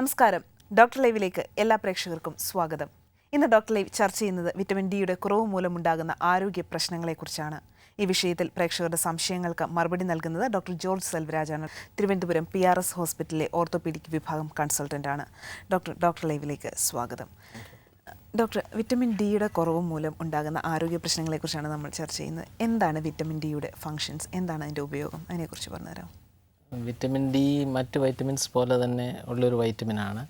നമസ്കാരം. ഡോക്ടർ ലൈവിലേക്ക് എല്ലാ പ്രേക്ഷകർക്കും സ്വാഗതം. ഇന്ന് ഡോക്ടർ ലൈവ് ചർച്ച ചെയ്യുന്നത് വിറ്റമിൻ ഡിയുടെ കുറവ് മൂലമുണ്ടാകുന്ന ആരോഗ്യ പ്രശ്നങ്ങളെക്കുറിച്ചാണ്. ഈ വിഷയത്തിൽ പ്രേക്ഷകരുടെ സംശയങ്ങൾക്ക് മറുപടി നൽകുന്നത് ഡോക്ടർ ജോർജ് സെൽവരാജാണ്. തിരുവനന്തപുരം പി ആർ എസ് ഹോസ്പിറ്റലിലെ ഓർത്തോപീഡിക് വിഭാഗം കൺസൾട്ടന്റാണ് ഡോക്ടർ ഡോക്ടർ ലൈവിലേക്ക് സ്വാഗതം. ഡോക്ടർ വിറ്റമിൻ ഡിയുടെ കുറവ് മൂലം ഉണ്ടാകുന്ന ആരോഗ്യ പ്രശ്നങ്ങളെക്കുറിച്ചാണ് നമ്മൾ ചർച്ച ചെയ്യുന്നത്. എന്താണ് വിറ്റമിൻ ഡിയുടെ ഫങ്ഷൻസ് എന്താണ് അതിന്റെ ഉപയോഗം? അതിനെക്കുറിച്ച് പറഞ്ഞുതരാം വിറ്റമിൻ ഡി മറ്റ് വൈറ്റമിൻസ് പോലെ തന്നെ ഉള്ളൊരു വൈറ്റമിനാണ്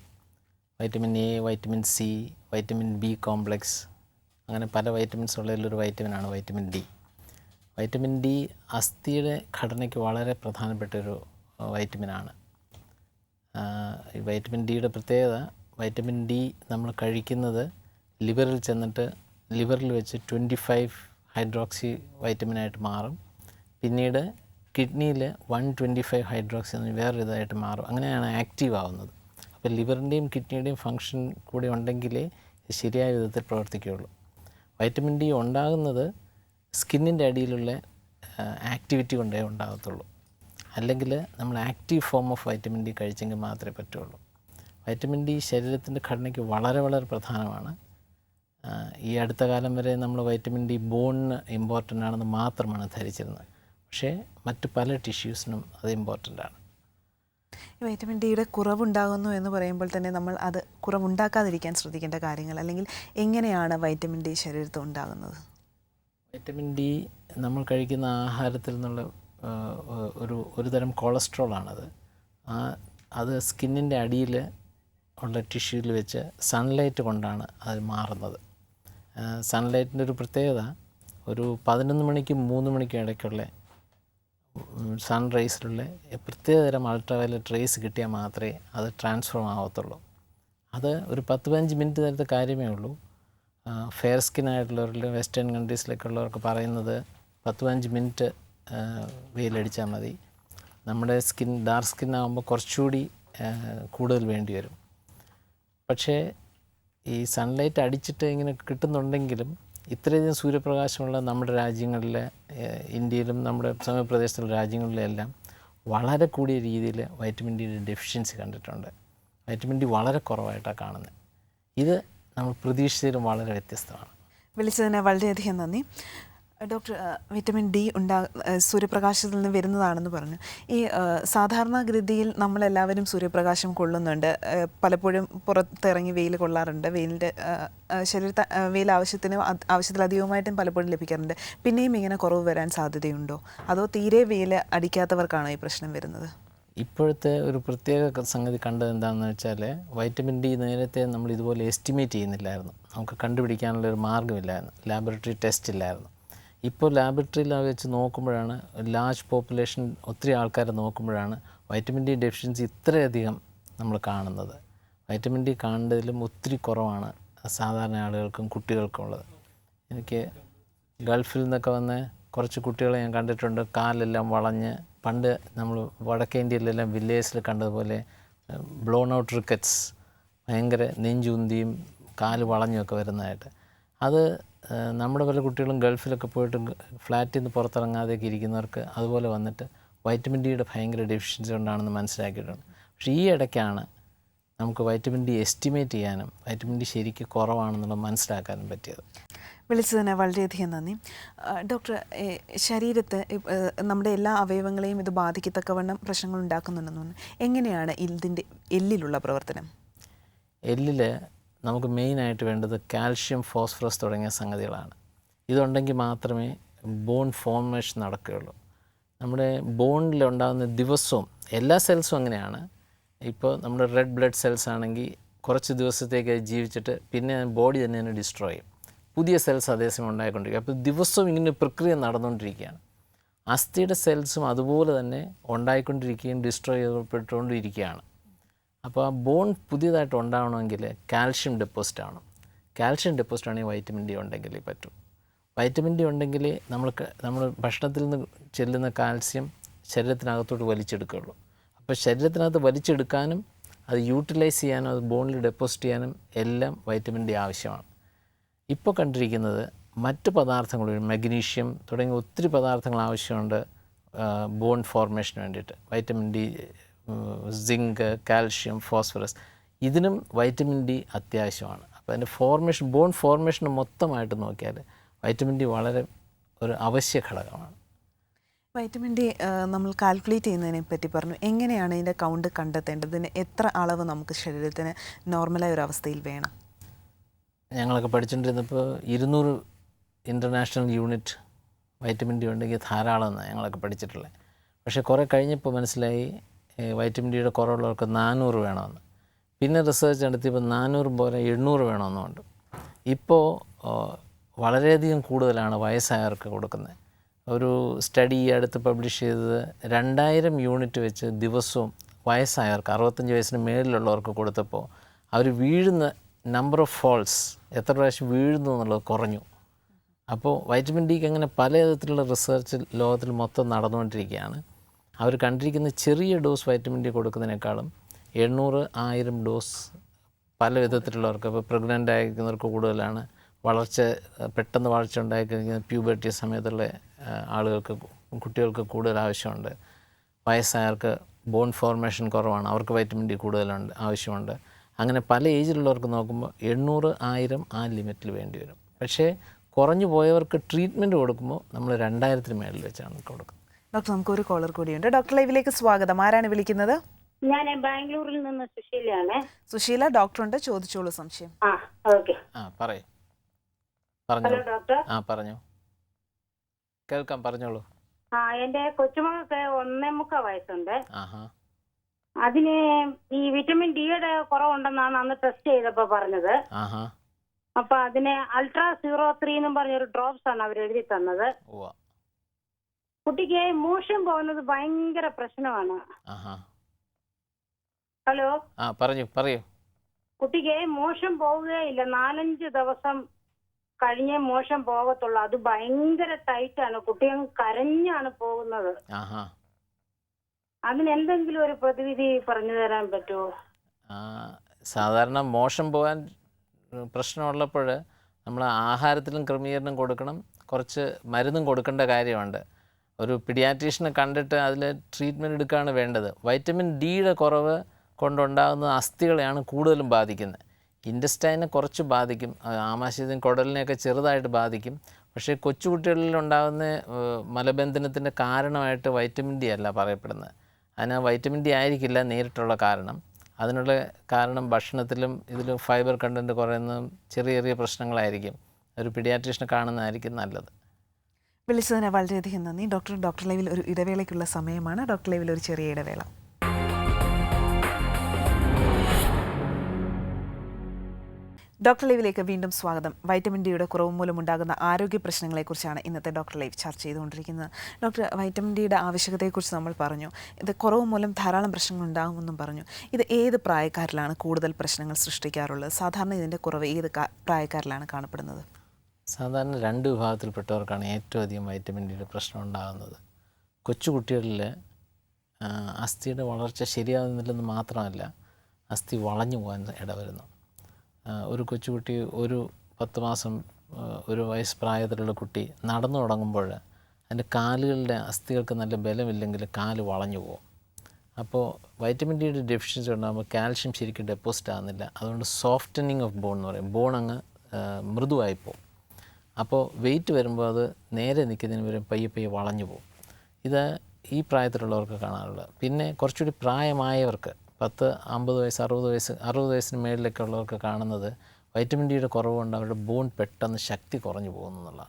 vitamin A vitamin C vitamin B complex അങ്ങനെ പല വൈറ്റമിൻസ് ഉള്ളതിലൊരു വൈറ്റമിനാണ് വൈറ്റമിൻ ഡി വൈറ്റമിൻ ഡി അസ്ഥിയുടെ ഘടനയ്ക്ക് വളരെ പ്രധാനപ്പെട്ട ഒരു വൈറ്റമിനാണ് ഈ വൈറ്റമിൻ ഡിയുടെ പ്രത്യേകത വൈറ്റമിൻ ഡി നമ്മൾ കഴിക്കുന്നത് ലിവറിൽ ചെന്നിട്ട് ലിവറിൽ വെച്ച് ട്വന്റി ഫൈവ് ഹൈഡ്രോക്സി വൈറ്റമിനായിട്ട് മാറും. പിന്നീട് കിഡ്നിയിൽ വൺ ട്വന്റി ഫൈവ് ഹൈഡ്രോക്സി എന്ന് വേറൊരു ഇതായിട്ട് മാറും. അങ്ങനെയാണ് ആക്റ്റീവ് ആവുന്നത്. അപ്പോൾ ലിവറിന്റെയും കിഡ്നിയുടെയും ഫങ്ഷൻ കൂടി ഉണ്ടെങ്കിലേ ശരിയായ വിധത്തിൽ പ്രവർത്തിക്കുകയുള്ളൂ. വൈറ്റമിൻ ഡി ഉണ്ടാകുന്നത് സ്കിന്നിന്റെ അടിയിലുള്ള ആക്ടിവിറ്റി കൊണ്ടേ ഉണ്ടാകത്തുള്ളൂ. അല്ലെങ്കിൽ നമ്മൾ active form of vitamin D കഴിച്ചെങ്കിൽ മാത്രമേ പറ്റുള്ളൂ. വൈറ്റമിൻ ഡി ശരീരത്തിന്റെ ഘടനയ്ക്ക് വളരെ വളരെ പ്രധാനമാണ്. ഈ അടുത്ത കാലം വരെ നമ്മൾ വൈറ്റമിൻ ഡി ബോണിന് ഇമ്പോർട്ടന്റ് ആണെന്ന് മാത്രമാണ് ധരിച്ചിരുന്നത്. പക്ഷേ മറ്റ് പല ടിഷ്യൂസിനും അത് ഇമ്പോർട്ടന്റ് ആണ്. വൈറ്റമിൻ ഡിയുടെ കുറവുണ്ടാകുന്നു എന്ന് പറയുമ്പോൾ തന്നെ നമ്മൾ അത് കുറവുണ്ടാക്കാതിരിക്കാൻ ശ്രദ്ധിക്കേണ്ട കാര്യങ്ങൾ അല്ലെങ്കിൽ എങ്ങനെയാണ് വൈറ്റമിൻ ഡി ശരീരത്തിൽ ഉണ്ടാകുന്നത്? വൈറ്റമിൻ ഡി നമ്മൾ കഴിക്കുന്ന ആഹാരത്തിൽ നിന്നുള്ള ഒരു ഒരു തരം കൊളസ്ട്രോളാണത് ആ അത് സ്കിന്നിന്റെ അടിയിൽ ഉള്ള ടിഷ്യൂവിൽ വെച്ച് സൺലൈറ്റ് കൊണ്ടാണ് അത് മാറുന്നത്. സൺലൈറ്റിന്റെ ഒരു പ്രത്യേകത ഒരു പതിനൊന്ന് മണിക്കും മൂന്ന് മണിക്കും ഇടയ്ക്കുള്ള സൺറൈസിലുള്ള പ്രത്യേകതരം അൾട്രാവയലറ്റ് റേസ് കിട്ടിയാൽ മാത്രമേ അത് ട്രാൻസ്ഫോം ആവത്തുള്ളൂ. അത് ഒരു പത്ത് പതിനഞ്ച് മിനിറ്റ് നേരത്തെ കാര്യമേ ഉള്ളൂ. ഫെയർ സ്കിൻ വെസ്റ്റേൺ കൺട്രീസിലൊക്കെ ഉള്ളവർക്ക് പറയുന്നത് പത്ത് പതിനഞ്ച് മിനിറ്റ് വെയിലടിച്ചാൽ മതി. നമ്മുടെ സ്കിൻ ഡാർക്ക് സ്കിൻ ആകുമ്പോൾ കുറച്ചുകൂടി കൂടുതൽ വേണ്ടി വരും. പക്ഷേ ഈ സൺലൈറ്റ് അടിച്ചിട്ട് ഇങ്ങനെ കിട്ടുന്നുണ്ടെങ്കിലും ഇത്രയധികം സൂര്യപ്രകാശമുള്ള നമ്മുടെ രാജ്യങ്ങളിലെ ഇന്ത്യയിലും നമ്മുടെ സമീപപ്രദേശത്തുള്ള രാജ്യങ്ങളിലെല്ലാം വളരെ കൂടിയ രീതിയിൽ വൈറ്റമിൻ ഡിയുടെ ഡെഫിഷ്യൻസി കണ്ടിട്ടുണ്ട്. വൈറ്റമിൻ ഡി വളരെ കുറവായിട്ടാണ് കാണുന്നത്. ഇത് നമ്മൾ പ്രതീക്ഷിച്ചതിലും വളരെ വ്യത്യസ്തമാണ്. വിളിച്ചതിന് വളരെയധികം നന്ദി. ഡോക്ടർ വിറ്റമിൻ ഡി ഉണ്ടാ സൂര്യപ്രകാശത്തിൽ നിന്ന് വരുന്നതാണെന്ന് പറഞ്ഞു. ഈ സാധാരണഗതിയിൽ നമ്മളെല്ലാവരും സൂര്യപ്രകാശം കൊള്ളുന്നുണ്ട്. പലപ്പോഴും പുറത്തിറങ്ങി വെയിൽ കൊള്ളാറുണ്ട്. വെയിലിന്റെ ശരീരത്തെ വെയിൽ ആവശ്യത്തിന് ആവശ്യത്തിലധികമായിട്ടും പലപ്പോഴും ലഭിക്കാറുണ്ട്. പിന്നെയും ഇങ്ങനെ കുറവ് വരാൻ സാധ്യതയുണ്ടോ? അതോ തീരെ വെയിൽ അടിക്കാത്തവർക്കാണോ ഈ പ്രശ്നം വരുന്നത്? ഇപ്പോഴത്തെ ഒരു പ്രത്യേക സംഗതി കണ്ടത് എന്താണെന്ന് വെച്ചാൽ വൈറ്റമിൻ ഡി നേരത്തെ നമ്മൾ ഇതുപോലെ എസ്റ്റിമേറ്റ് ചെയ്യുന്നില്ലായിരുന്നു. നമുക്ക് കണ്ടുപിടിക്കാനുള്ള ഒരു മാർഗമില്ലായിരുന്നു. ലാബറട്ടറി ടെസ്റ്റ് ഇല്ലായിരുന്നു. ഇപ്പോൾ ലാബറട്ടറിയിൽ വെച്ച് നോക്കുമ്പോഴാണ് ലാർജ് പോപ്പുലേഷൻ ഒത്തിരി ആൾക്കാരെ നോക്കുമ്പോഴാണ് വൈറ്റമിൻ ഡി ഡെഫിഷ്യൻസി ഇത്രയധികം നമ്മൾ കാണുന്നത്. വൈറ്റമിൻ ഡി കാണേണ്ടതിലും ഒത്തിരി കുറവാണ് സാധാരണ ആളുകൾക്കും കുട്ടികൾക്കും ഉള്ളത്. എനിക്ക് ഗൾഫിൽ നിന്നൊക്കെ വന്ന് കുറച്ച് കുട്ടികളെ ഞാൻ കണ്ടിട്ടുണ്ട്. കാലെല്ലാം വളഞ്ഞ് പണ്ട് നമ്മൾ വടക്കേ ഇന്ത്യയിലെല്ലാം വില്ലേജിൽ കണ്ടതുപോലെ ബ്ലോൺ ഔട്ട് റിക്കറ്റ്സ് ഭയങ്കര നെഞ്ചുന്തിയും കാൽ വളഞ്ഞുമൊക്കെ വരുന്നതായിട്ട്. അത് നമ്മുടെ പല കുട്ടികളും ഗൾഫിലൊക്കെ പോയിട്ട് ഫ്ലാറ്റിൽ നിന്ന് പുറത്തിറങ്ങാതെയൊക്കെ ഇരിക്കുന്നവർക്ക് അതുപോലെ വന്നിട്ട് വൈറ്റമിൻ ഡിയുടെ ഭയങ്കര ഡെഫിഷ്യൻസി ഉണ്ടാണെന്ന് മനസ്സിലാക്കിയിട്ടുണ്ട്. പക്ഷേ ഈ ഇടയ്ക്കാണ് നമുക്ക് വൈറ്റമിൻ ഡി എസ്റ്റിമേറ്റ് ചെയ്യാനും വൈറ്റമിൻ ഡി ശരിക്കും കുറവാണെന്നുള്ളത് മനസ്സിലാക്കാനും പറ്റിയത്. വിളിച്ചതിന് വളരെയധികം നന്ദി. ഡോക്ടർ ശരീരത്തെ നമ്മുടെ എല്ലാ അവയവങ്ങളെയും ഇത് ബാധിക്കത്തക്കവണ്ണം പ്രശ്നങ്ങൾ ഉണ്ടാക്കുന്നുണ്ടെന്ന് തോന്നുന്നു. എങ്ങനെയാണ് ഇതിന്റെ എല്ലിലുള്ള പ്രവർത്തനം? എല്ലിൽ നമുക്ക് മെയിനായിട്ട് വേണ്ടത് കാൽഷ്യം ഫോസ്ഫറസ് തുടങ്ങിയ സംഗതികളാണ്. ഇതുണ്ടെങ്കിൽ മാത്രമേ ബോൺ ഫോർമേഷൻ നടക്കുകയുള്ളൂ. നമ്മുടെ ബോണിൽ ഉണ്ടാകുന്ന ദിവസവും എല്ലാ സെൽസും അങ്ങനെയാണ്. ഇപ്പോൾ നമ്മുടെ റെഡ് ബ്ലഡ് സെൽസ് ആണെങ്കിൽ കുറച്ച് ദിവസത്തേക്ക് ജീവിച്ചിട്ട് പിന്നെ ബോഡി തന്നെ അതിനെ ഡിസ്ട്രോയ് ചെയ്യും. പുതിയ സെൽസ് അതേസമയം ഉണ്ടായിക്കൊണ്ടിരിക്കും. അപ്പോൾ ദിവസവും ഇങ്ങനെ പ്രക്രിയ നടന്നുകൊണ്ടിരിക്കുകയാണ്. അസ്ഥിയുടെ സെൽസും അതുപോലെ തന്നെ ഉണ്ടായിക്കൊണ്ടിരിക്കുകയും ഡിസ്ട്രോയ് ചെയ്യപ്പെട്ടുകൊണ്ടിരിക്കുകയാണ്. അപ്പോൾ ആ ബോൺ പുതിയതായിട്ട് ഉണ്ടാവണമെങ്കിൽ കാൽഷ്യം ഡെപ്പോസിറ്റ് ആണ് കാൽഷ്യം ഡെപ്പോസിറ്റ് ആണെങ്കിൽ വൈറ്റമിൻ ഡി ഉണ്ടെങ്കിൽ പറ്റും. വൈറ്റമിൻ ഡി ഉണ്ടെങ്കിൽ നമ്മൾ നമ്മൾ ഭക്ഷണത്തിൽ നിന്ന് ചെല്ലുന്ന കാൽസ്യം ശരീരത്തിനകത്തോട്ട് വലിച്ചെടുക്കുകയുള്ളൂ. അപ്പോൾ ശരീരത്തിനകത്ത് വലിച്ചെടുക്കാനും അത് യൂട്ടിലൈസ് ചെയ്യാനും അത് ബോണിൽ ഡെപ്പോസിറ്റ് ചെയ്യാനും എല്ലാം വൈറ്റമിൻ ഡി ആവശ്യമാണ്. ഇപ്പോൾ കണ്ടിരിക്കുന്നത് മറ്റ് പദാർത്ഥങ്ങൾ മഗ്നീഷ്യം തുടങ്ങിയ ഒത്തിരി പദാർത്ഥങ്ങൾ ആവശ്യമുണ്ട് ബോൺ ഫോർമേഷന് വേണ്ടിയിട്ട്. Vitamin D zinc calcium phosphorus ഇതിനും വൈറ്റമിൻ ഡി അത്യാവശ്യമാണ്. അപ്പോൾ അതിന്റെ ഫോർമേഷൻ ബോൺ ഫോർമേഷൻ മൊത്തമായിട്ട് നോക്കിയാൽ വൈറ്റമിൻ ഡി വളരെ ഒരു അവശ്യ ഘടകമാണ്. വൈറ്റമിൻ ഡി നമ്മൾ കാൽക്കുലേറ്റ് ചെയ്യുന്നതിനെ പറ്റി പറഞ്ഞു. എങ്ങനെയാണ് ഇതിന്റെ കൗണ്ട് കണ്ടെത്തേണ്ടത്? ഇതിന് എത്ര അളവ് നമുക്ക് ശരീരത്തിന് നോർമലായ ഒരു അവസ്ഥയിൽ വേണം? ഞങ്ങളൊക്കെ പഠിച്ചുകൊണ്ടിരുന്നപ്പോൾ ഇരുന്നൂറ് ഇന്റർനാഷണൽ യൂണിറ്റ് വൈറ്റമിൻ ഡി ഉണ്ടെങ്കിൽ ധാരാളം എന്നാണ് ഞങ്ങളൊക്കെ പഠിച്ചിട്ടുള്ളത്. പക്ഷേ കുറേ കഴിഞ്ഞപ്പോൾ മനസ്സിലായി വൈറ്റമിൻ ഡിയുടെ കുറവുള്ളവർക്ക് നാനൂറ് വേണമെന്ന്. പിന്നെ റിസർച്ച് നടത്തിയപ്പോൾ നാനൂറ് പോലെ എണ്ണൂറ് വേണമെന്നുണ്ട് ഇപ്പോൾ വളരെയധികം കൂടുതലാണ് വയസ്സായവർക്ക് കൊടുക്കുന്നത്. ഒരു സ്റ്റഡി അടുത്ത് പബ്ലിഷ് ചെയ്തത് രണ്ടായിരം യൂണിറ്റ് വെച്ച് ദിവസവും വയസ്സായവർക്ക് അറുപത്തഞ്ച് വയസ്സിന് മേളിലുള്ളവർക്ക് കൊടുത്തപ്പോൾ അവർ വീഴുന്ന നമ്പർ ഓഫ് ഫോൾസ് എത്ര പ്രാവശ്യം വീഴുന്നു എന്നുള്ളത് കുറഞ്ഞു. അപ്പോൾ വൈറ്റമിൻ ഡിക്ക് അങ്ങനെ പല വിധത്തിലുള്ള റിസർച്ച് ലോകത്തിൽ മൊത്തം നടന്നുകൊണ്ടിരിക്കുകയാണ്. അവർ കണ്ടിരിക്കുന്ന ചെറിയ ഡോസ് വൈറ്റമിൻ ഡി കൊടുക്കുന്നതിനേക്കാളും എണ്ണൂറ് ആയിരം ഡോസ് പല വിധത്തിലുള്ളവർക്ക് ഇപ്പോൾ പ്രഗ്നന്റ് ആയിരിക്കുന്നവർക്ക് കൂടുതലാണ് വളർച്ച പെട്ടെന്ന് വളർച്ച ഉണ്ടായിരിക്കുന്ന പ്യൂബർട്ടി സമയത്തുള്ള ആളുകൾക്ക് കുട്ടികൾക്ക് കൂടുതൽ ആവശ്യമുണ്ട്. വയസ്സായവർക്ക് ബോൺ ഫോർമേഷൻ കുറവാണ് അവർക്ക് വൈറ്റമിൻ ഡി കൂടുതലുണ്ട് ആവശ്യമുണ്ട്. അങ്ങനെ പല ഏജിലുള്ളവർക്ക് നോക്കുമ്പോൾ എണ്ണൂറ് ആയിരം ആ ലിമിറ്റിൽ വേണ്ടി വരും. പക്ഷേ കുറഞ്ഞു പോയവർക്ക് ട്രീറ്റ്മെന്റ് കൊടുക്കുമ്പോൾ നമ്മൾ രണ്ടായിരത്തിന് മേളിൽ വെച്ചാണ് കൊടുക്കുന്നത്. ഡോക്ടർ നമുക്ക് ഒരു കോളർ കൂടിയുണ്ട്. ഡോക്ടർ ലൈവിലേക്ക് സ്വാഗതം. ആരാണ് വിളിക്കുന്നത്? ഞാൻ ബാംഗ്ലൂരിൽ നിന്ന് സുശീലയാണ്. സുശീല ഡോക്ടറുണ്ട്. ചോദിച്ചോളൂ സംശയം. ആ ഓക്കെ. ആ പറയൂ. ഹലോ പറഞ്ഞോളൂ ഡോക്ടർ. ആ പറഞ്ഞു. കേൾക്കാം പറഞ്ഞോളൂ. ആ എന്റെ കൊച്ചുമകൾക്ക് ഒന്നേ മുക്കാൽ വയസ്സുണ്ട്. ആഹാ. അതിന് ഈ വിറ്റമിൻ ഡിയുടെ കുറവുണ്ടെന്നാണ് അന്ന് ടെസ്റ്റ് ചെയ്തപ്പോ പറഞ്ഞത്. ആഹാ. അപ്പൊ അതിന് അൾട്രാ സീറോ ത്രീ എന്നും പറഞ്ഞൊരു ഡ്രോപ്സ് ആണ് അവർ എഴുതി തന്നത്. ഉവ്വ. കുട്ടിക്ക് മോഷൻ പോകുന്നത് ഭയങ്കര പ്രശ്നമാണ്. ഹലോ? ആ പറഞ്ഞു പറയൂ. കുട്ടിക്ക് മോശം പോവുകയില്ല നാലഞ്ച് ദിവസം കഴിഞ്ഞേ മോശം പോകത്തുള്ളൂ. അത് ഭയങ്കര ടൈറ്റാണ്. കുട്ടി കരഞ്ഞാണ് പോകുന്നത്. അതിന് എന്തെങ്കിലും ഒരു പ്രതിവിധി പറഞ്ഞു തരാൻ പറ്റുമോ? സാധാരണ മോശം പോകാൻ പ്രശ്നമുള്ളപ്പോൾ നമ്മൾ ആഹാരത്തിലും ക്രമീകരണം കൊടുക്കണം. കുറച്ച് മരുന്നും കൊടുക്കേണ്ട കാര്യമുണ്ട്. ഒരു പിഡിയാട്രീഷനെ കണ്ടിട്ട് അതിൽ ട്രീറ്റ്മെന്റ് എടുക്കുകയാണ് വേണ്ടത്. വൈറ്റമിൻ ഡിയുടെ കുറവ് കൊണ്ടുണ്ടാകുന്ന അസ്ഥികളെയാണ് കൂടുതലും ബാധിക്കുന്നത്. ഇൻഡസ്റ്റൈനെ കുറച്ച് ബാധിക്കും ആമാശയത്തിന് കുടലിനെയൊക്കെ ചെറുതായിട്ട് ബാധിക്കും. പക്ഷേ കൊച്ചുകുട്ടികളിൽ ഉണ്ടാകുന്ന മലബന്ധനത്തിന്റെ കാരണമായിട്ട് വൈറ്റമിൻ ഡി അല്ല പറയപ്പെടുന്നത്. അതിന് വൈറ്റമിൻ ഡി ആയിരിക്കില്ല നേരിട്ടുള്ള കാരണം. അതിനുള്ള കാരണം ഭക്ഷണത്തിലും ഇതിലും ഫൈബർ കണ്ടന്റ് കുറയുന്നതും ചെറിയ ചെറിയ പ്രശ്നങ്ങളായിരിക്കും. ഒരു പിഡിയാട്രീഷനെ കാണുന്നതായിരിക്കും നല്ലത്. വിളിച്ചതിന് വളരെയധികം നന്ദി. ഡോക്ടർ ഡോക്ടർ ലൈവിൽ ഒരു ഇടവേളയ്ക്കുള്ള സമയമാണ്. ഡോക്ടർ ലൈവിൽ ഒരു ചെറിയ ഇടവേള. ഡോക്ടർ ലൈവിലേക്ക് വീണ്ടും സ്വാഗതം. വൈറ്റമിൻ ഡിയുടെ കുറവ് മൂലമുണ്ടാകുന്ന ആരോഗ്യ പ്രശ്നങ്ങളെക്കുറിച്ചാണ് ഇന്നത്തെ ഡോക്ടർ ലൈവ് ചർച്ച ചെയ്തുകൊണ്ടിരിക്കുന്നത്. ഡോക്ടർ വൈറ്റമിൻ ഡിയുടെ ആവശ്യകതയെക്കുറിച്ച് നമ്മൾ പറഞ്ഞു. ഇത് കുറവ് മൂലം ധാരാളം പ്രശ്നങ്ങൾ ഉണ്ടാകുമെന്നും പറഞ്ഞു. ഇത് ഏത് പ്രായക്കാരിലാണ് കൂടുതൽ പ്രശ്നങ്ങൾ സൃഷ്ടിക്കാറുള്ളത്? സാധാരണ ഇതിന്റെ കുറവ് ഏത് പ്രായക്കാരിലാണ് കാണപ്പെടുന്നത്? സാധാരണ രണ്ട് വിഭാഗത്തിൽപ്പെട്ടവർക്കാണ് ഏറ്റവും അധികം വൈറ്റമിൻ ഡിയുടെ പ്രശ്നം ഉണ്ടാകുന്നത്. കൊച്ചുകുട്ടികളിൽ അസ്ഥിയുടെ വളർച്ച ശരിയാകുന്നില്ലെന്ന് മാത്രമല്ല അസ്ഥി വളഞ്ഞു പോകാൻ ഇടവരുന്നു. ഒരു കൊച്ചുകുട്ടി ഒരു പത്ത് മാസം ഒരു വയസ്സ് പ്രായത്തിലുള്ള കുട്ടി നടന്നു തുടങ്ങുമ്പോൾ അതിന്റെ കാലുകളുടെ അസ്ഥികൾക്ക് നല്ല ബലമില്ലെങ്കിൽ കാൽ വളഞ്ഞു പോകും. അപ്പോൾ വൈറ്റമിൻ ഡിയുടെ ഡെഫിഷ്യൻസി ഉണ്ടാകുമ്പോൾ കാൽഷ്യം ശരിക്കും ഡെപ്പോസിറ്റ് ആകുന്നില്ല. അതുകൊണ്ട് സോഫ്റ്റനിങ് ഓഫ് ബോൺ എന്ന് പറയും. ബോൺ അങ്ങ് മൃദുവായി പോകും അപ്പോൾ വെയിറ്റ് വരുമ്പോൾ അത് നേരെ നിൽക്കുന്നതിന് വരും പയ്യെ പയ്യെ വളഞ്ഞു പോകും. ഇത് ഈ പ്രായത്തിലുള്ളവർക്ക് കാണാറുള്ളത്. പിന്നെ കുറച്ചുകൂടി പ്രായമായവർക്ക് പത്ത് അമ്പത് വയസ്സ് അറുപത് വയസ്സ് അറുപത് വയസ്സിന് മേളിലൊക്കെ ഉള്ളവർക്ക് കാണുന്നത് വൈറ്റമിൻ ഡിയുടെ കുറവുകൊണ്ട് അവരുടെ ബോൺ പെട്ടെന്ന് ശക്തി കുറഞ്ഞു പോകുന്നു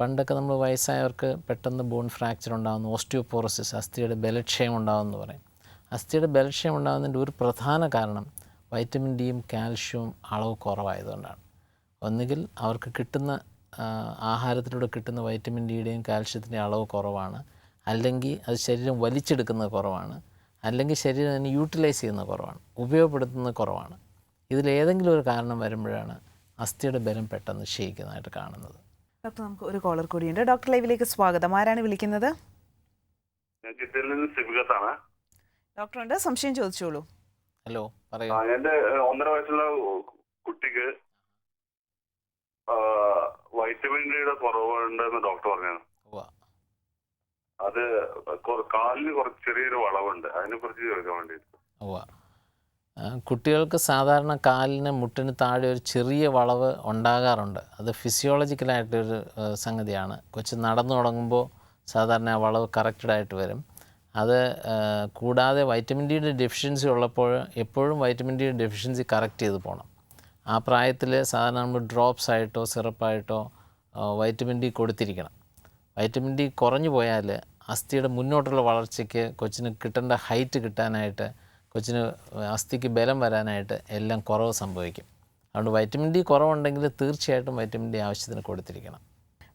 പണ്ടൊക്കെ നമ്മൾ വയസ്സായവർക്ക് പെട്ടെന്ന് ബോൺ ഫ്രാക്ചർ ഉണ്ടാകുന്നു ഓസ്റ്റിയോപോറോസിസ് അസ്ഥിയുടെ ബലക്ഷയം ഉണ്ടാകുമെന്ന് പറയും. അസ്ഥിയുടെ ബലക്ഷയം ഉണ്ടാകുന്നതിന്റെ ഒരു പ്രധാന കാരണം വൈറ്റമിൻ ഡിയും കാൽഷ്യവും അളവ് കുറവായതുകൊണ്ടാണ്. ഒന്നുകിൽ അവർക്ക് കിട്ടുന്ന ആഹാരത്തിലൂടെ കിട്ടുന്ന വൈറ്റമിൻ ഡിയുടെയും കാൽഷ്യത്തിന്റെയും അളവ് കുറവാണ്. അല്ലെങ്കിൽ അത് ശരീരം വലിച്ചെടുക്കുന്ന കുറവാണ്. അല്ലെങ്കിൽ ശരീരം അതിനെ യൂട്ടിലൈസ് ചെയ്യുന്ന കുറവാണ്. ഉപയോഗപ്പെടുത്തുന്ന കുറവാണ്. ഇതിലേതെങ്കിലും ഒരു കാരണം വരുമ്പോഴാണ് അസ്ഥിയുടെ ബലം പെട്ടെന്ന് ക്ഷയിക്കുന്നതായിട്ട് കാണുന്നത്. ഡോക്ടർ നമുക്ക് ഒരു കോളർ കൂടിയുണ്ട് ഡോക്ടർ ലൈവിലേക്ക് സ്വാഗതം. ആരാണ് വിളിക്കുന്നത്? ഞാൻ ഉണ്ട് സംശയം ചോദിച്ചോളൂ. ഹലോ പറയൂ. എന്റെ ഒന്നര വയസ്സുള്ള കുട്ടിക്ക് വൈറ്റമിൻ ഡിയുടെ കുറവുണ്ടെന്ന് ഡോക്ടർ പറഞ്ഞു. അത് കാലിന് കുറച്ച് ചെറിയൊരു വളവുണ്ട്. അതിനെ കുറിച്ച് ചോദിക്കാൻ വേണ്ടി. കുട്ടികൾക്ക് സാധാരണ കാലിന് മുട്ടിന് താഴെ ഒരു ചെറിയ വളവ് ഉണ്ടാകാറുണ്ട്. അത് ഫിസിയോളജിക്കലായിട്ടൊരു സംഗതിയാണ്. കൊച്ചു നടന്നു തുടങ്ങുമ്പോൾ സാധാരണ ആ വളവ് കറക്റ്റഡായിട്ട് വരും. അത് കൂടാതെ വൈറ്റമിൻ ഡിയുടെ ഡെഫിഷ്യൻസി ഉള്ളപ്പോൾ എപ്പോഴും വൈറ്റമിൻ ഡിയുടെ ഡെഫിഷ്യൻസി കറക്റ്റ് ചെയ്ത് പോകണം ആ പ്രായത്തിൽ സാധാരണ നമ്മൾ ഡ്രോപ്സ് ആയിട്ടോ സിറപ്പായിട്ടോ വൈറ്റമിൻ ഡി കൊടുത്തിരിക്കണം. വൈറ്റമിൻ ഡി കുറഞ്ഞു പോയാൽ അസ്ഥിയുടെ മുന്നോട്ടുള്ള വളർച്ചയ്ക്ക് കൊച്ചിന് കിട്ടേണ്ട ഹൈറ്റ് കിട്ടാനായിട്ട് കൊച്ചിന് അസ്ഥിക്ക് ബലം വരാനായിട്ട് എല്ലാം കുറവ് സംഭവിക്കും. അതുകൊണ്ട് വൈറ്റമിൻ ഡി കുറവുണ്ടെങ്കിൽ തീർച്ചയായിട്ടും വൈറ്റമിൻ ഡി ആവശ്യത്തിന് കൊടുത്തിരിക്കണം.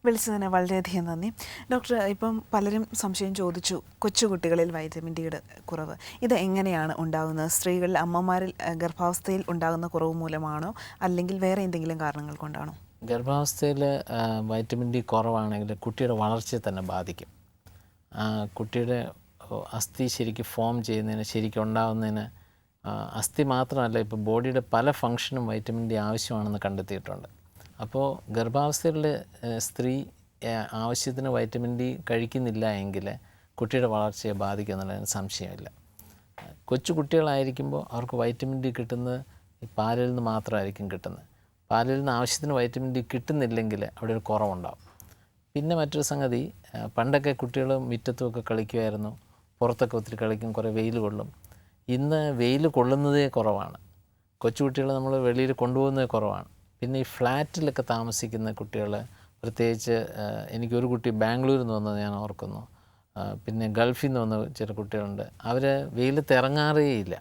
വിളിച്ചതിന് വളരെയധികം നന്ദി. ഡോക്ടർ ഇപ്പം പലരും സംശയം ചോദിച്ചു കൊച്ചുകുട്ടികളിൽ വൈറ്റമിൻ ഡിയുടെ കുറവ്. ഇത് എങ്ങനെയാണ് ഉണ്ടാകുന്നത്? സ്ത്രീകളിൽ അമ്മമാരിൽ ഗർഭാവസ്ഥയിൽ ഉണ്ടാകുന്ന കുറവ് മൂലമാണോ? അല്ലെങ്കിൽ വേറെ എന്തെങ്കിലും കാരണങ്ങൾ കൊണ്ടാണോ? ഗർഭാവസ്ഥയിൽ വൈറ്റമിൻ ഡി കുറവാണെങ്കിൽ കുട്ടിയുടെ വളർച്ചയെ തന്നെ ബാധിക്കും. കുട്ടിയുടെ അസ്ഥി ശരിക്കും ഫോം ചെയ്യുന്നതിന് ശരിക്കും ഉണ്ടാകുന്നതിന് അസ്ഥി മാത്രമല്ല ഇപ്പോൾ ബോഡിയുടെ പല ഫങ്ഷനും വൈറ്റമിൻ ഡി ആവശ്യമാണെന്ന് കണ്ടെത്തിയിട്ടുണ്ട്. അപ്പോൾ ഗർഭാവസ്ഥയിൽ സ്ത്രീ ആവശ്യത്തിന് വൈറ്റമിൻ ഡി കഴിക്കുന്നില്ല എങ്കിൽ കുട്ടിയുടെ വളർച്ചയെ ബാധിക്കുന്നുള്ളതിന് സംശയമില്ല. കൊച്ചു കുട്ടികളായിരിക്കുമ്പോൾ അവർക്ക് വൈറ്റമിൻ ഡി കിട്ടുന്നത് പാലിൽ നിന്ന് മാത്രമായിരിക്കും കിട്ടുന്നത്. പാലിൽ നിന്ന് ആവശ്യത്തിന് വൈറ്റമിൻ ഡി കിട്ടുന്നില്ലെങ്കിൽ അവിടെ ഒരു കുറവുണ്ടാകും പിന്നെ മറ്റൊരു സംഗതി പണ്ടൊക്കെ കുട്ടികൾ മുറ്റത്തുമൊക്കെ കളിക്കുമായിരുന്നു പുറത്തൊക്കെ ഒത്തിരി കളിക്കും കുറേ വെയിൽ കൊള്ളും. ഇന്ന് വെയിൽ കൊള്ളുന്നതേ കുറവാണ്. കൊച്ചു കുട്ടികളെ നമ്മൾ വെളിയിൽ കൊണ്ടുപോകുന്നതേ കുറവാണ്. പിന്നെ ഈ ഫ്ലാറ്റിലൊക്കെ താമസിക്കുന്ന കുട്ടികൾ പ്രത്യേകിച്ച് എനിക്കൊരു കുട്ടി ബാംഗ്ലൂരിൽ നിന്ന് വന്നത് ഞാൻ ഓർക്കുന്നു. പിന്നെ ഗൾഫിൽ നിന്ന് വന്ന ചില കുട്ടികളുണ്ട്. അവർ വെയിലത്ത് ഇറങ്ങാറേയില്ല.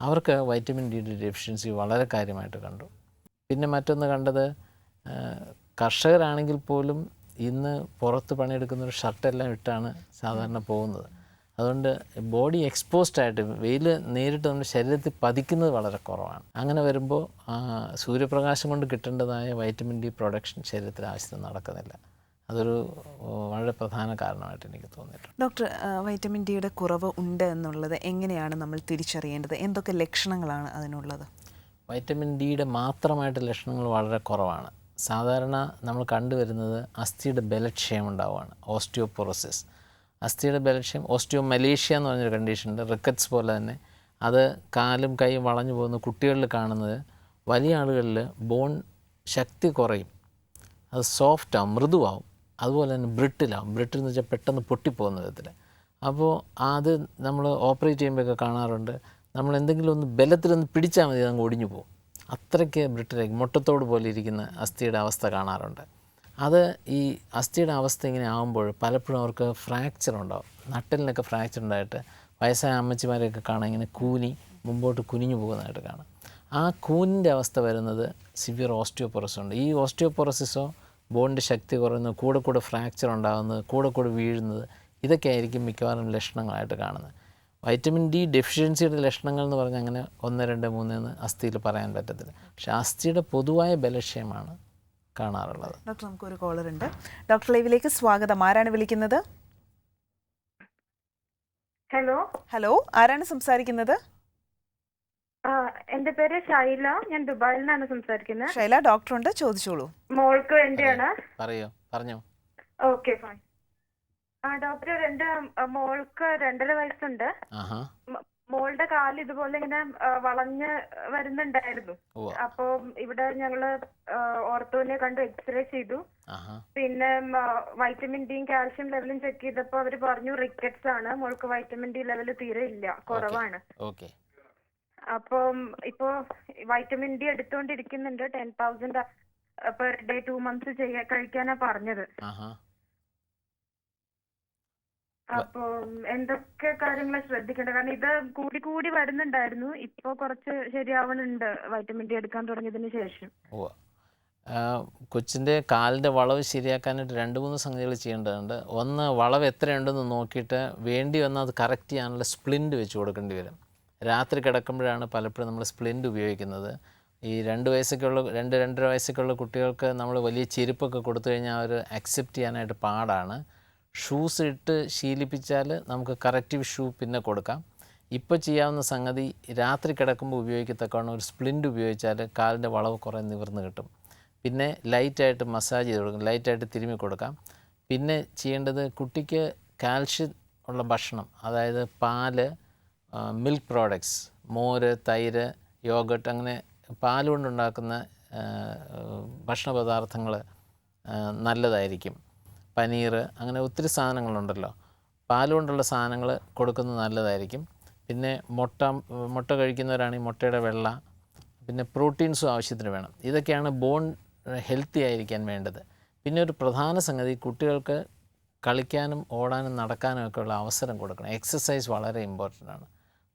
അവർക്ക് വൈറ്റമിൻ ഡി ഡെഫിഷ്യൻസി വളരെ കാര്യമായിട്ട് കണ്ടു. പിന്നെ മറ്റൊന്ന് കണ്ടത് കർഷകരാണെങ്കിൽ പോലും ഇന്ന് പുറത്ത് പണിയെടുക്കുന്ന ഒരു ഷർട്ടെല്ലാം ഇട്ടാണ് സാധാരണ പോകുന്നത്. അതുകൊണ്ട് ബോഡി എക്സ്പോസ്ഡ് ആയിട്ട് വെയിൽ നേരിട്ട് നമ്മുടെ ശരീരത്തിൽ പതിക്കുന്നത് വളരെ കുറവാണ്. അങ്ങനെ വരുമ്പോൾ സൂര്യപ്രകാശം കൊണ്ട് കിട്ടേണ്ടതായ വൈറ്റമിൻ ഡി പ്രൊഡക്ഷൻ ശരീരത്തിൽ ആവശ്യത്തിന് നടക്കുന്നില്ല. അതൊരു വളരെ പ്രധാന കാരണമായിട്ട് എനിക്ക് തോന്നിയിട്ടുണ്ട്. ഡോക്ടർ വൈറ്റമിൻ ഡിയുടെ കുറവ് ഉണ്ട് എന്നുള്ളത് എങ്ങനെയാണ് നമ്മൾ തിരിച്ചറിയേണ്ടത്? എന്തൊക്കെ ലക്ഷണങ്ങളാണ് അതിനുള്ളത്? വൈറ്റമിൻ ഡിയുടെ മാത്രമായിട്ട് ലക്ഷണങ്ങൾ വളരെ കുറവാണ്. സാധാരണ നമ്മൾ കണ്ടുവരുന്നത് അസ്ഥിയുടെ ബലക്ഷയം ഉണ്ടാവുകയാണ് ഓസ്റ്റിയോപൊറോസിസ്. അസ്ഥിയുടെ ബലക്ഷയം ഓസ്റ്റിയോ മലേഷ്യ എന്ന് പറഞ്ഞൊരു കണ്ടീഷനുണ്ട് റിക്കറ്റ്സ് പോലെ തന്നെ. അത് കാലും കൈയും വളഞ്ഞു പോകുന്ന കുട്ടികളിൽ കാണുന്നത് വലിയ ആളുകളിൽ ബോൺ ശക്തി കുറയും. അത് സോഫ്റ്റ് ആവും മൃദുവാകും അതുപോലെ തന്നെ ബ്രിട്ടിലാവും ബ്രിട്ടിൽ എന്ന് വെച്ചാൽ പെട്ടെന്ന് പൊട്ടിപ്പോകുന്ന വിധത്തിൽ. അപ്പോൾ അത് നമ്മൾ ഓപ്പറേറ്റ് ചെയ്യുമ്പോഴൊക്കെ കാണാറുണ്ട്. നമ്മൾ എന്തെങ്കിലും ഒന്ന് ബലത്തിലൊന്ന് പിടിച്ചാൽ മതി അങ്ങ് ഒടിഞ്ഞു പോകും. അത്രയ്ക്ക് ബ്രിട്ടിലേക്ക് മുട്ടത്തോട് പോലെ ഇരിക്കുന്ന അസ്ഥിയുടെ അവസ്ഥ കാണാറുണ്ട്. അത് ഈ അസ്ഥിയുടെ അവസ്ഥ ഇങ്ങനെ ആകുമ്പോൾ പലപ്പോഴും അവർക്ക് ഫ്രാക്ചർ ഉണ്ടാവും. നട്ടലിനൊക്കെ ഫ്രാക്ചർ ഉണ്ടായിട്ട് വയസ്സായ അമ്മച്ചിമാരെയൊക്കെ കാണാൻ ഇങ്ങനെ കൂനി മുമ്പോട്ട് കുനിഞ്ഞു പോകുന്നതായിട്ട് കാണാം. ആ കൂനിന്റെ അവസ്ഥ വരുന്നത് സിവിയർ ഓസ്റ്റിയോപൊറസ് ഉണ്ട്. ഈ ഓസ്റ്റിയോപൊറസിസോ ബോണിന്റെ ശക്തി കുറയുന്നത് കൂടെ കൂടെ ഫ്രാക്ചർ ഉണ്ടാകുന്നത് കൂടെ കൂടെ വീഴുന്നത് ഇതൊക്കെ ആയിരിക്കും മിക്കവാറും ലക്ഷണങ്ങളായിട്ട് കാണുന്നത്. വൈറ്റമിൻ ഡി ഡെഫിഷ്യൻസിയുടെ ലക്ഷണങ്ങൾ എന്ന് പറഞ്ഞാൽ അങ്ങനെ ഒന്ന് രണ്ട് മൂന്ന് എന്ന് അസ്ഥിയിൽ പറയാൻ പറ്റത്തില്ല. പക്ഷേ അസ്ഥിയുടെ പൊതുവായ ബലക്ഷയമാണ് കാണാറുള്ളത്. ഡോക്ടർ നമുക്ക് ഒരു കോളർ ഉണ്ട്. ഡോക്ടർ ലൈവിലേക്ക് സ്വാഗതം. ആരാണ് വിളിക്കുന്നത്? ഹലോ? ഹലോ ആരാണ് സംസാരിക്കുന്നത്? എന്റെ പേര് ഷൈല. ഞാൻ ദുബായിൽ നിന്നാണ് സംസാരിക്കുന്നത്. ഷൈല ഡോക്ടർ ഉണ്ട്. ചോദിച്ചോളൂ. മോൾക്ക് വേണ്ടിയാണ്. പറയോ പറഞ്ഞോ. Okay fine. ആ ഡോക്ടർ രണ്ട് മോൾക്ക് രണ്ടര വയസ്സുണ്ട്. മോളുടെ കാൽ ഇതുപോലെ ഇങ്ങനെ വളഞ്ഞു വരുന്നുണ്ടായിരുന്നു. അപ്പൊ ഇവിടെ ഞങ്ങൾ ഓർത്തോനെ കണ്ട് എക്സ്റേ ചെയ്തു. പിന്നെ വൈറ്റമിൻ ഡിയും കാൽഷ്യം ലെവലും ചെക്ക് ചെയ്തപ്പോ അവർ പറഞ്ഞു റിക്കറ്റ്സ് ആണ്. മോൾക്ക് വൈറ്റമിൻ ഡി ലെവൽ തീരെ ഇല്ല. കുറവാണ്. അപ്പം ഇപ്പോ vitamin D എടുത്തോണ്ടിരിക്കുന്നുണ്ട്. Ten thousand per day two months കഴിക്കാനാ പറഞ്ഞത്. അപ്പൊ എന്തൊക്കെ കാര്യങ്ങൾ ശ്രദ്ധിക്കേണ്ടത്? കാരണം ഇത് കൂടി കൂടി വരുന്നുണ്ടായിരുന്നു. ഇപ്പൊ കുറച്ച് ശരിയാവണുണ്ട്. വൈറ്റമിൻ ഡി എടുക്കാൻ തുടങ്ങിയതിന് ശേഷം. കൊച്ചിന്റെ കാലിന്റെ വളവ് ശരിയാക്കാനായിട്ട് രണ്ട് മൂന്ന് സംഗതികൾ ചെയ്യേണ്ടതുണ്ട്. ഒന്ന് വളവ് എത്രയുണ്ടെന്ന് നോക്കിയിട്ട് വേണ്ടി വന്നാൽ അത് കറക്റ്റ് ചെയ്യാനുള്ള സ്പ്ലിന്റ് വെച്ച് കൊടുക്കേണ്ടി വരും. രാത്രി കിടക്കുമ്പോഴാണ് പലപ്പോഴും നമ്മൾ സ്പ്ലിന്റ് ഉപയോഗിക്കുന്നത്. ഈ രണ്ട് വയസ്സൊക്കെയുള്ള രണ്ട് രണ്ടര വയസ്സൊക്കെയുള്ള കുട്ടികൾക്ക് നമ്മൾ വലിയ ചെരുപ്പൊക്കെ കൊടുത്തു കഴിഞ്ഞാൽ അവർ അക്സെപ്റ്റ് ചെയ്യാനായിട്ട് പാടാണ്. ഷൂസ് ഇട്ട് ശീലിപ്പിച്ചാൽ നമുക്ക് കറക്റ്റീവ് ഷൂ പിന്നെ കൊടുക്കാം. ഇപ്പോൾ ചെയ്യാവുന്ന സംഗതി രാത്രി കിടക്കുമ്പോൾ ഉപയോഗിക്കത്തക്കവണ്ണം ഒരു സ്പ്ലിന്റ് ഉപയോഗിച്ചാൽ കാലിന്റെ വളവ് കുറേ നിവർന്ന് കിട്ടും. പിന്നെ ലൈറ്റായിട്ട് മസാജ് ചെയ്ത് കൊടുക്കാം. ലൈറ്റായിട്ട് തിരുമ്മി കൊടുക്കാം. പിന്നെ ചെയ്യേണ്ടത് കുട്ടിക്ക് കാൽഷ്യം ഉള്ള ഭക്ഷണം അതായത് പാൽ മിൽക്ക് പ്രോഡക്ട്സ് മോര് തൈര് യോഗട്ട് അങ്ങനെ പാൽ കൊണ്ടുണ്ടാക്കുന്ന ഭക്ഷണ പദാർത്ഥങ്ങൾ നല്ലതായിരിക്കും. പനീർ അങ്ങനെ ഒത്തിരി സാധനങ്ങളുണ്ടല്ലോ. പാൽ കൊണ്ടുള്ള സാധനങ്ങൾ കൊടുക്കുന്നത് നല്ലതായിരിക്കും. പിന്നെ മുട്ട മുട്ട കഴിക്കുന്നവരാണെങ്കിൽ മുട്ടയുടെ വെള്ള പിന്നെ പ്രോട്ടീൻസും ആവശ്യത്തിന് വേണം. ഇതൊക്കെയാണ് ബോൺ ഹെൽത്തി ആയിരിക്കാൻ വേണ്ടത്. പിന്നെ ഒരു പ്രധാന സംഗതി കുട്ടികൾക്ക് കളിക്കാനും ഓടാനും നടക്കാനും ഒക്കെ ഉള്ള അവസരം കൊടുക്കണം. എക്സസൈസ് വളരെ ഇമ്പോർട്ടന്റ് ആണ്.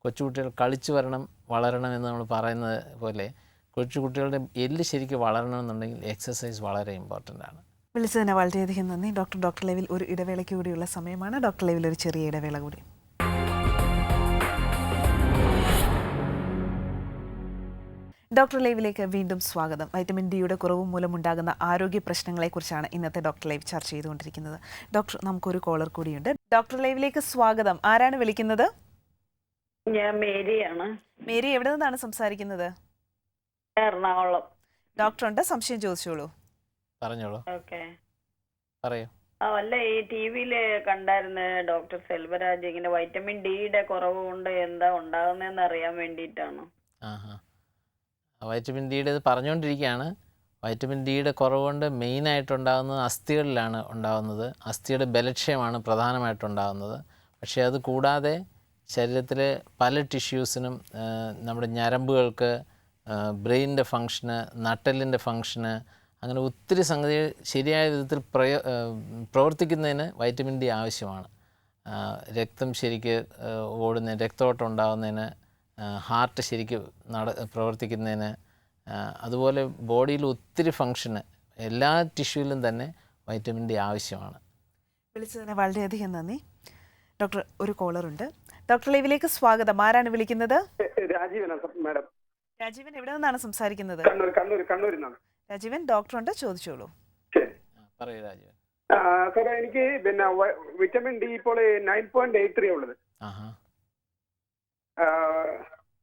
കൊച്ചുകുട്ടികൾ കളിച്ചു വരണം വളരണം എന്ന് നമ്മൾ പറയുന്നത് പോലെ കൊച്ചുകുട്ടികളുടെ എല്ല് ശരിക്കും വളരണമെന്നുണ്ടെങ്കിൽ എക്സസൈസ് വളരെ ഇമ്പോർട്ടന്റ് ആണ്. വിളിച്ചതിന് വളരെയധികം നന്ദി. ഡോക്ടർ ഡോക്ടർ ലെവിൽ ഒരു ഇടവേളയ്ക്ക് കൂടിയുള്ള സമയമാണ്. ഡോക്ടർ ലെവിൽ ഒരു ചെറിയ ഇടവേള കൂടി. ഡോക്ടർ ലൈവിലേക്ക് വീണ്ടും സ്വാഗതം. വൈറ്റമിൻ ഡിയുടെ കുറവ് മൂലമുണ്ടാകുന്ന ആരോഗ്യ പ്രശ്നങ്ങളെക്കുറിച്ചാണ് ഇന്നത്തെ ഡോക്ടർ ലൈവ് ചർച്ച ചെയ്തുകൊണ്ടിരിക്കുന്നത്. ഡോക്ടർ നമുക്കൊരു കോളർ കൂടിയുണ്ട്. ഡോക്ടർ ലൈവിലേക്ക് സ്വാഗതം. ആരാണ് വിളിക്കുന്നത്? ഞാൻ മേരിയാണ്. മേരി എവിടെ നിന്നാണ് സംസാരിക്കുന്നത്? എറണാകുളം. ഡോക്ടർ ഉണ്ട് സംശയം ചോദിച്ചോളൂ. പറഞ്ഞോളൂ. പറയൂ. ആ അല്ല ഈ ടി വിയിൽ കണ്ടായിരുന്നു ഡോക്ടർ സെൽവരാജ് ഇങ്ങനെ വൈറ്റമിൻ ഡിയുടെ കുറവ് കൊണ്ട് എന്താ ഉണ്ടാകുന്നതെന്ന് അറിയാൻ വേണ്ടിയിട്ടാണ്. ആഹാ. വൈറ്റമിൻ ഡിയുടെ ഇത് പറഞ്ഞുകൊണ്ടിരിക്കുകയാണ് വൈറ്റമിൻ ഡിയുടെ കുറവ് കൊണ്ട് മെയിനായിട്ടുണ്ടാകുന്നത് അസ്ഥികളിലാണ് ഉണ്ടാകുന്നത്. അസ്ഥിയുടെ ബലക്ഷയമാണ് പ്രധാനമായിട്ടുണ്ടാകുന്നത് പക്ഷേ അത് കൂടാതെ ശരീരത്തിലെ പല ടിഷ്യൂസിനും നമ്മുടെ ഞരമ്പുകൾക്ക് ബ്രെയിനിന്റെ ഫങ്ഷന് നട്ടലിന്റെ ഫങ്ഷന് അങ്ങനെ ഒത്തിരി സംഗതി ശരിയായ വിധത്തിൽ പ്രയോ പ്രവർത്തിക്കുന്നതിന് വൈറ്റമിൻ ഡി ആവശ്യമാണ്. രക്തം ശരിക്ക് ഓടുന്ന ഓടുന്നതിന് രക്തോട്ടം ഉണ്ടാകുന്നതിന് ഹാർട്ട് ശരിക്ക് നട പ്രവർത്തിക്കുന്നതിന് അതുപോലെ ബോഡിയിൽ ഒത്തിരി ഫങ്ഷന് എല്ലാ ടിഷ്യൂവിലും തന്നെ വൈറ്റമിൻ ഡി ആവശ്യമാണ്. വിളിച്ചതിന് വളരെയധികം നന്ദി. ഡോക്ടർ ഒരു കോളർ ഉണ്ട്. ഡോക്ടർ ലൈവിലേക്ക് സ്വാഗതം. ആരാണ് വിളിക്കുന്നത്? രാജീവനാണ് മാഡം. രാജീവൻ എവിടെ നിന്നാണ് സംസാരിക്കുന്നത്? കണ്ണൂർ കണ്ണൂർ കണ്ണൂരിൽ നിന്നാണ്. രാജീവൻ ഡോക്ടറുണ്ട് ചോദിച്ചോളൂ. ആ, പറയൂ രാജീവൻ. ആ, സാറേ എനിക്ക് പിന്നെ വിറ്റമിൻ ഡി ഇപ്പോൾ നയൻ പോയിന്റ് എയ്റ്റ് ത്രീ ഉള്ളത്. അപ്പൊ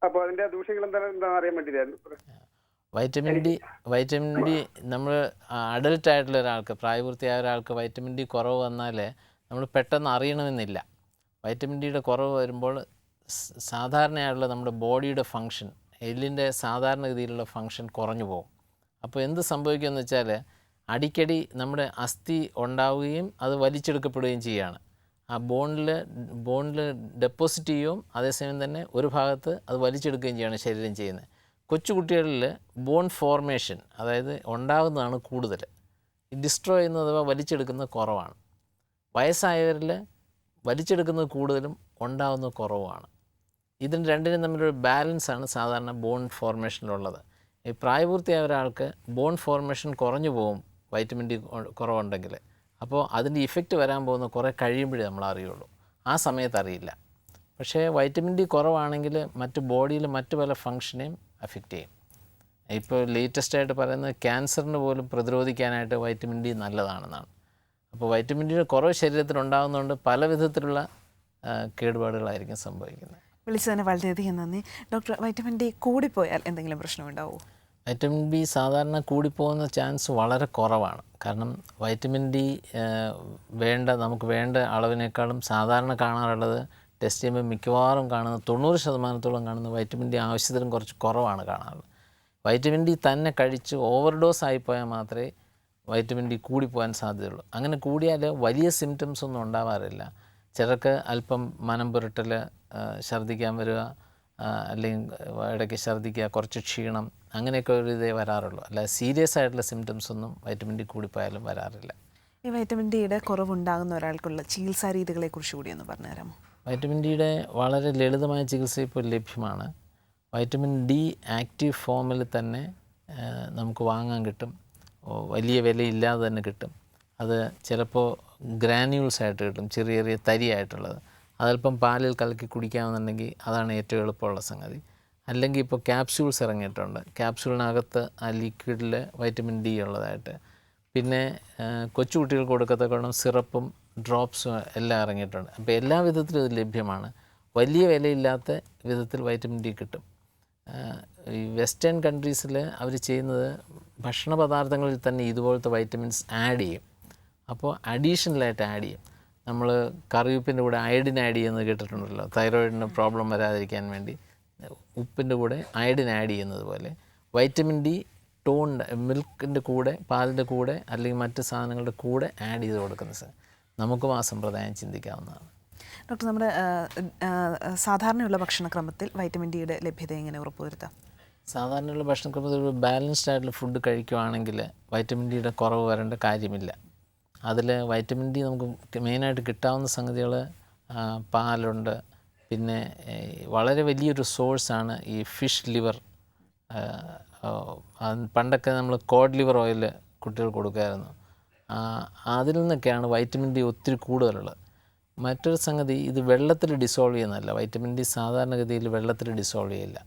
അപ്പോൾ അതിന്റെ ദൂഷ്യങ്ങൾ എന്താ എന്താ അറിയാൻ വേണ്ടിയിട്ടായിരുന്നു വൈറ്റമിൻ ഡി വൈറ്റമിൻ ഡി നമ്മൾ അഡൽട്ട് ആയിട്ടുള്ള ഒരാൾക്ക് പ്രായപൂർത്തിയായ ഒരാൾക്ക് വൈറ്റമിൻ ഡി കുറവ് വന്നാൽ നമ്മൾ പെട്ടെന്ന് അറിയണമെന്നില്ല. വൈറ്റമിൻ ഡിയുടെ കുറവ് വരുമ്പോൾ സാധാരണയായിട്ടുള്ള സാധാരണയായുള്ള നമ്മുടെ ബോഡിയുടെ ഫങ്ഷൻ എല്ലിന്റെ സാധാരണഗതിയിലുള്ള ഫങ്ഷൻ കുറഞ്ഞു പോകും. അപ്പോൾ എന്ത് സംഭവിക്കുമെന്ന് വെച്ചാൽ അടിക്കടി നമ്മുടെ അസ്ഥി ഉണ്ടാവുകയും അത് വലിച്ചെടുക്കപ്പെടുകയും ചെയ്യുകയാണ് ആ ബോണിൽ ബോണിൽ ഡെപ്പോസിറ്റ് ചെയ്യുകയും അതേസമയം തന്നെ ഒരു ഭാഗത്ത് അത് വലിച്ചെടുക്കുകയും ചെയ്യുകയാണ് ശരീരം ചെയ്യുന്നത്. കൊച്ചുകുട്ടികളിൽ ബോൺ ഫോർമേഷൻ അതായത് ഉണ്ടാകുന്നതാണ് കൂടുതൽ ഡിസ്ട്രോ ചെയ്യുന്നത് അഥവാ വലിച്ചെടുക്കുന്നത് കുറവാണ്. വയസ്സായവരിൽ വലിച്ചെടുക്കുന്നത് കൂടുതലും ഉണ്ടാകുന്നത് കുറവുമാണ്. ഇതിന് രണ്ടിനും തമ്മിലൊരു ബാലൻസാണ് സാധാരണ ബോൺ ഫോർമേഷനിലുള്ളത് ഈ പ്രായപൂർത്തിയായ ഒരാൾക്ക് ബോൺ ഫോർമേഷൻ കുറഞ്ഞു പോകും വൈറ്റമിൻ ഡി കുറവുണ്ടെങ്കിൽ അപ്പോൾ അതിന്റെ ഇഫക്റ്റ് വരാൻ പോകുന്ന കുറേ കഴിയുമ്പോഴേ നമ്മൾ അറിയുള്ളൂ. ആ സമയത്ത് അറിയില്ല. പക്ഷേ വൈറ്റമിൻ ഡി കുറവാണെങ്കിൽ മറ്റ് ബോഡിയിൽ മറ്റു പല ഫങ്ഷനെയും അഫക്റ്റ് ചെയ്യും. ഇപ്പോൾ ലേറ്റസ്റ്റ് ആയിട്ട് പറയുന്നത് ക്യാൻസറിന് പോലും പ്രതിരോധിക്കാനായിട്ട് വൈറ്റമിൻ ഡി നല്ലതാണെന്നാണ്. അപ്പോൾ വൈറ്റമിൻ ഡിയുടെ കുറവ് ശരീരത്തിൽ ഉണ്ടാകുന്നതുകൊണ്ട് പല വിധത്തിലുള്ള കേടുപാടുകളായിരിക്കും സംഭവിക്കുന്നത്. വിളിച്ചതിന് വളരെയധികം നന്ദി. ഡോക്ടർ വൈറ്റമിൻ ഡി കൂടിപ്പോയാൽ എന്തെങ്കിലും പ്രശ്നമുണ്ടാവുമോ വൈറ്റമിൻ ബി സാധാരണ കൂടിപ്പോകുന്ന ചാൻസ് വളരെ കുറവാണ്. കാരണം വൈറ്റമിൻ ഡി വേണ്ട നമുക്ക് വേണ്ട അളവിനേക്കാളും സാധാരണ കാണാറുള്ളത് ടെസ്റ്റ് ചെയ്യുമ്പോൾ മിക്കവാറും കാണുന്ന തൊണ്ണൂറ് ശതമാനത്തോളം കാണുന്ന വൈറ്റമിൻ ഡി ആവശ്യത്തിലും കുറച്ച് കുറവാണ് കാണാറുള്ളത്. വൈറ്റമിൻ ഡി തന്നെ കഴിച്ച് ഓവർഡോസ് ആയിപ്പോയാൽ മാത്രമേ വൈറ്റമിൻ ഡി കൂടിപ്പോകാൻ സാധ്യതയുള്ളൂ. അങ്ങനെ കൂടിയാൽ വലിയ സിംറ്റംസ് ഒന്നും ഉണ്ടാവാറില്ല. ചിലർക്ക് അല്പം മനം പുരട്ടൽ ഛർദ്ദിക്കാൻ വരിക അല്ലെങ്കിൽ ഇടയ്ക്ക് ഛർദ്ദിക്കുക കുറച്ച് ക്ഷീണം അങ്ങനെയൊക്കെ ഒരു ഇതേ വരാറുള്ളൂ. അല്ല സീരിയസ് ആയിട്ടുള്ള സിംറ്റംസ് ഒന്നും വൈറ്റമിൻ ഡി കൂടിപ്പോയാലും വരാറില്ല. ഈ വൈറ്റമിൻ ഡിയുടെ കുറവുണ്ടാകുന്ന ഒരാൾക്കുള്ള ചികിത്സാ രീതികളെ കുറിച്ച് കൂടി ഒന്ന് പറഞ്ഞുതരാമോ വൈറ്റമിൻ ഡിയുടെ വളരെ ലളിതമായ ചികിത്സ ഇപ്പോൾ ലഭ്യമാണ്. വൈറ്റമിൻ ഡി ആക്റ്റീവ് ഫോമിൽ തന്നെ നമുക്ക് വാങ്ങാൻ കിട്ടും. വലിയ വലിയ വിലയില്ലാതെ തന്നെ കിട്ടും. അത് ചിലപ്പോൾ ഗ്രാന്യൂൾസ് ആയിട്ട് കിട്ടും ചെറിയ ചെറിയ തരിയായിട്ടുള്ളത്. അതല്പം പാലിൽ കലക്കി കുടിക്കാമെന്നുണ്ടെങ്കിൽ അതാണ് ഏറ്റവും എളുപ്പമുള്ള സംഗതി. അല്ലെങ്കിൽ ഇപ്പോൾ ക്യാപ്സ്യൂൾസ് ഇറങ്ങിയിട്ടുണ്ട്. ക്യാപ്സ്യൂളിനകത്ത് ആ ലിക്വിഡിൽ വൈറ്റമിൻ ഡി ഉള്ളതായിട്ട്. പിന്നെ കൊച്ചുകുട്ടികൾക്ക് കൊടുക്കത്തക്കോണം സിറപ്പും ഡ്രോപ്സും എല്ലാം ഇറങ്ങിയിട്ടുണ്ട്. അപ്പോൾ എല്ലാ വിധത്തിലും ഇത് ലഭ്യമാണ്. വലിയ വിലയില്ലാത്ത വിധത്തിൽ വൈറ്റമിൻ ഡി കിട്ടും. ഈ വെസ്റ്റേൺ കൺട്രീസിൽ അവർ ചെയ്യുന്നത് ഭക്ഷണ പദാർത്ഥങ്ങളിൽ തന്നെ ഇതുപോലത്തെ വൈറ്റമിൻസ് ആഡ് ചെയ്യും. അപ്പോൾ അഡീഷണലായിട്ട് ആഡ് ചെയ്യും. നമ്മൾ കറിവേപ്പിന്റെ കൂടെ അയഡിൻ ആഡ് ചെയ്യുന്നത് കേട്ടിട്ടുണ്ടല്ലോ. തൈറോയിഡിന് പ്രോബ്ലം വരാതിരിക്കാൻ വേണ്ടി ഉപ്പിന്റെ കൂടെ അയഡിൻ ആഡ് ചെയ്യുന്നത് പോലെ. വൈറ്റമിൻ ഡി ടോണിന്റെ മിൽക്കിന്റെ കൂടെ പാലിന്റെ കൂടെ അല്ലെങ്കിൽ മറ്റ് സാധനങ്ങളുടെ കൂടെ ആഡ് ചെയ്ത് കൊടുക്കുന്നത് സാർ നമുക്കും ആ സമ്പ്രദായം ചിന്തിക്കാവുന്നതാണ്. ഡോക്ടർ നമ്മുടെ സാധാരണയുള്ള ഭക്ഷണക്രമത്തിൽ വൈറ്റമിൻ ഡിയുടെ ലഭ്യത എങ്ങനെ ഉറപ്പുവരുത്താം? സാധാരണയുള്ള ഭക്ഷണക്രമത്തിൽ ഒരു ബാലൻസ്ഡ് ആയിട്ടുള്ള ഫുഡ് കഴിക്കുവാണെങ്കിൽ വൈറ്റമിൻ ഡിയുടെ കുറവ് വരേണ്ട കാര്യമില്ല. അതിൽ വൈറ്റമിൻ ഡി നമുക്ക് മെയിനായിട്ട് കിട്ടാവുന്ന സംഗതികൾ പാലുണ്ട്. പിന്നെ വളരെ വലിയൊരു സോഴ്സാണ് ഈ ഫിഷ് ലിവർ. പണ്ടൊക്കെ നമ്മൾ കോഡ് ലിവർ ഓയിൽ കുട്ടികൾ കൊടുക്കുമായിരുന്നു അതിൽ നിന്നൊക്കെയാണ് വൈറ്റമിൻ ഡി ഒത്തിരി കൂടുതലുള്ളത്. മറ്റൊരു സംഗതി ഇത് വെള്ളത്തിൽ ഡിസോൾവ് ചെയ്യുന്നതല്ല. വൈറ്റമിൻ ഡി സാധാരണഗതിയിൽ വെള്ളത്തിൽ ഡിസോൾവ് ചെയ്യില്ല.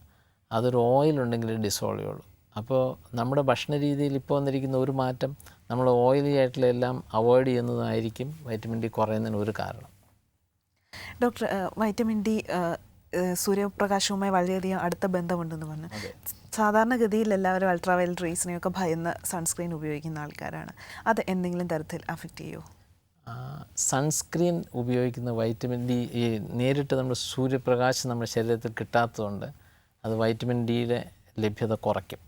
അതൊരു ഓയിൽ ഉണ്ടെങ്കിൽ ഡിസോൾവ് ചെയ്യുള്ളൂ. അപ്പോൾ നമ്മുടെ ഭക്ഷണ രീതിയിൽ ഇപ്പോൾ വന്നിരിക്കുന്ന ഒരു മാറ്റം നമ്മൾ ഓയിലി ആയിട്ടുള്ള എല്ലാം അവോയ്ഡ് ചെയ്യുന്നതായിരിക്കും വൈറ്റമിൻ ഡി കുറയുന്നതിന് ഒരു കാരണം. ഡോക്ടർ വൈറ്റമിൻ ഡി സൂര്യപ്രകാശവുമായി വളരെയധികം അടുത്ത ബന്ധമുണ്ടെന്ന് പറഞ്ഞു. സാധാരണഗതിയിൽ എല്ലാവരും അൾട്രാവയലറ്റ് റേസിനെയൊക്കെ ഭയന്ന് സൺസ്ക്രീൻ ഉപയോഗിക്കുന്ന ആൾക്കാരാണ്. അത് എന്തെങ്കിലും തരത്തിൽ അഫക്റ്റ് ചെയ്യുമോ സൺസ്ക്രീൻ ഉപയോഗിക്കുന്ന വൈറ്റമിൻ ഡി ഈ നേരിട്ട് നമ്മുടെ സൂര്യപ്രകാശം നമ്മുടെ ശരീരത്തിൽ കിട്ടാത്തതുകൊണ്ട് അത് വൈറ്റമിൻ ഡിയുടെ ലഭ്യത കുറയ്ക്കും.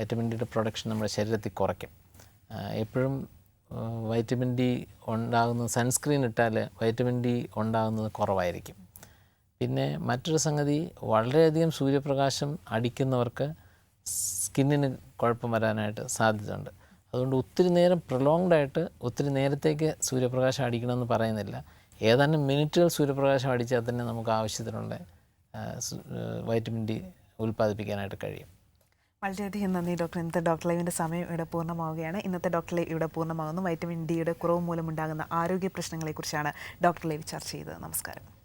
വൈറ്റമിൻ ഡിയുടെ പ്രൊഡക്ഷൻ നമ്മുടെ ശരീരത്തിൽ കുറയ്ക്കും. എപ്പോഴും വൈറ്റമിൻ ഡി ഉണ്ടാകുന്ന സൺസ്ക്രീൻ ഇട്ടാൽ വൈറ്റമിൻ ഡി ഉണ്ടാകുന്നത് കുറവായിരിക്കും. പിന്നെ മറ്റൊരു സംഗതി വളരെയധികം സൂര്യപ്രകാശം അടിക്കുന്നവർക്ക് സ്കിന്നിന് കുഴപ്പം വരാനായിട്ട് സാധ്യതയുണ്ട്. അതുകൊണ്ട് ഒത്തിരി നേരം പ്രൊലോങ്ഡ് ആയിട്ട് ഒത്തിരി നേരത്തേക്ക് സൂര്യപ്രകാശം അടിക്കണമെന്ന് പറയുന്നില്ല. ഏതാനും മിനിറ്റുകൾ സൂര്യപ്രകാശം അടിച്ചാൽ തന്നെ നമുക്ക് ആവശ്യത്തിനുള്ള വൈറ്റമിൻ ഡി ഉൽപ്പാദിപ്പിക്കാനായിട്ട് കഴിയും. വളരെയധികം നന്ദി ഡോക്ടർ. ഇന്നത്തെ ഡോക്ടർ ലൈവിന്റെ സമയം ഇവിടെ പൂർണമാവുകയാണ്. ഇന്നത്തെ ഡോക്ടർ ലൈവ് ഇവിടെ പൂർണമാകുന്നു വൈറ്റമിൻ ഡിയുടെ കുറവ് മൂലമുണ്ടാകുന്ന ആരോഗ്യ പ്രശ്നങ്ങളെക്കുറിച്ചാണ് ഡോക്ടർ ലൈവ് ചർച്ച ചെയ്തത്. നമസ്കാരം.